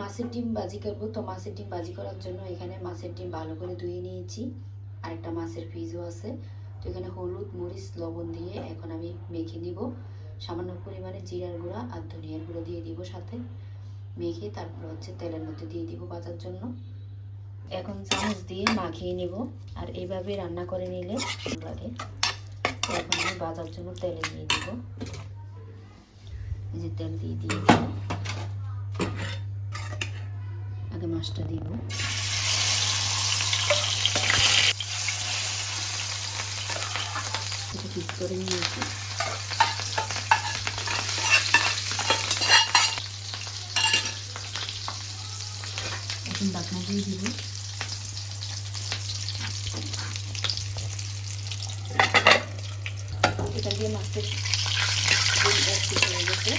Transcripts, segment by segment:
মাছের ডিম বাজি করব। তো মাছের ডিম বাজি করার জন্য এখানে মাছের ডিম ভালো করে ধুয়ে নিয়েছি। আরেকটা মাছের পিসও আছে। তো এখানে হলুদ, মরিচ, লবণ দিয়ে এখন আমি মেখে নিব। সামান্য পরিমাণে জিরার গুঁড়া আর ধনিয়ার গুঁড়ো দিয়ে দিব সাথে। মেখে তারপর হচ্ছে তেলের মধ্যে দিয়ে দিব বাজার জন্য। এখন চামচ দিয়ে মাখিয়ে নিব। আর এইভাবে রান্না করে নিলে লাগে। এখন আমি বাজার জন্য তেলে দিয়ে দিব এই যে তেল দিয়ে দিয়ে দিয়েছি। আগে মাছটা দিব। একটু পিস করে নিয়েছি এখন ডাকনা দিয়ে দিব। এটা দিয়ে মাছের হয়ে গেছে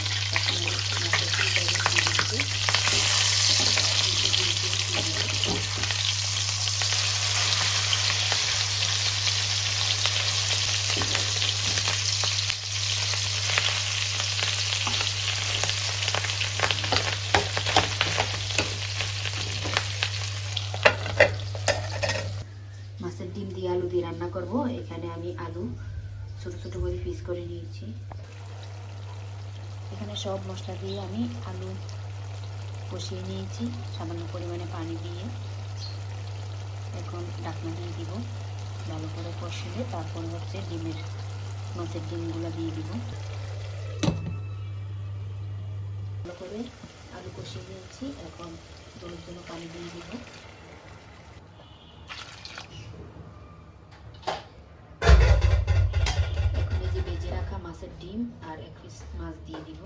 মাছের ডিম দিয়ে আলু দিয়ে রান্না করব। এখানে আমি আলু ছোট ছোট করে পিস করে নিয়েছি। এখানে সব মশলা দিয়ে আমি আলু কষিয়ে নিয়েছি, সামান্য পরিমাণে পানি দিয়ে। এখন ডাকনা দিয়ে দিব, ভালো করে কষিয়ে তারপর হচ্ছে ডিমের, মাছের ডিমগুলো দিয়ে দিব। ভালো করে আলু কষিয়ে নিয়েছি, এখন জলের জন্য পানি দিয়ে দিব এখন এই যে ভেজে রাখা মাছের ডিম আর এক পিস মাছ দিয়ে দিব।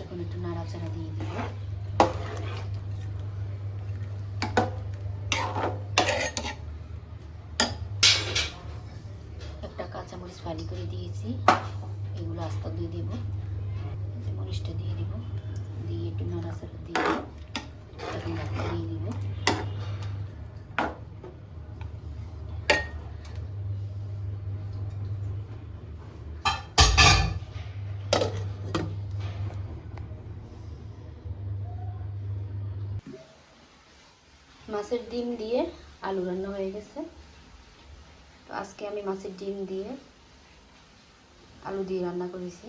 এখন একটু নাড়াচাড়া দিয়ে দিব। একটা কাঁচামরিচ ফালি করে দিয়েছি। এগুলো আস্তা দিয়ে দিব। মরিচটা দিয়ে দিব। দিয়ে একটু নাড়াচাড়া দিয়ে এখন ঢাকনা দিয়ে দিব মাছের ডিম দিয়ে আলু রান্না হয়ে গেছে। তো আজকে আমি মাছের ডিম দিয়ে আলু দিয়ে রান্না করেছি।